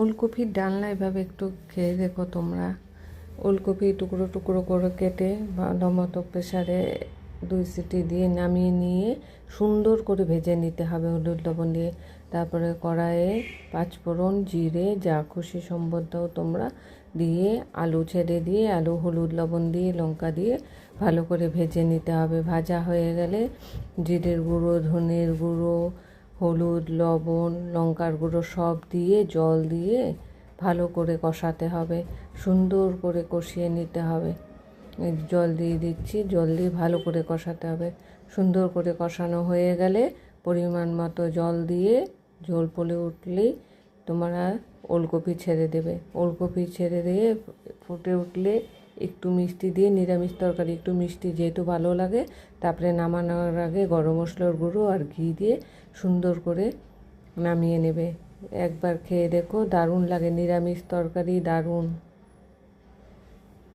ওলকপির ডালনা এভাবে একটু খেয়ে দেখো তোমরা। ওলকপি টুকরো টুকরো করে কেটে ভালো মতো প্রেশারে দুই সিটি দিয়ে নামিয়ে নিয়ে সুন্দর করে ভেজে নিতে হবে হলুদ লবণ দিয়ে। তারপরে কড়াইয়ে পাঁচফোড়ন, জিরে, যা খুশি সম্বর দাও তোমরা দিয়ে আলু ছেড়ে দিয়ে আলু হলুদ লবণ দিয়ে, লঙ্কা দিয়ে ভালো করে ভেজে নিতে হবে। ভাজা হয়ে গেলে জিরের গুঁড়ো, ধনের গুঁড়ো হলুদ, লবণ, লঙ্কার গুঁড়ো সব দিয়ে, জল দিয়ে ভালো করে কষাতে হবে। সুন্দর করে কষিয়ে নিতে হবে। জল দিয়ে দিচ্ছি, জল দিয়ে ভালো করে কষাতে হবে। সুন্দর করে কষানো হয়ে গেলে পরিমাণ মতো জল দিয়ে ঝোল পলে উঠলেই তোমরা ওলকপি ছেড়ে দেবে। ওলকপি ছেড়ে দিয়ে ফুটে উঠলে একটু মিষ্টি দিয়ে, নিরামিষ তরকারি, একটু মিষ্টি যেহেতু ভালো লাগে, তারপরে নামানোর আগে গরম মশলার গুঁড়ো আর ঘি দিয়ে সুন্দর করে নামিয়ে নেবে। একবার খেয়ে দেখো, দারুণ লাগে, নিরামিষ তরকারি, দারুণ।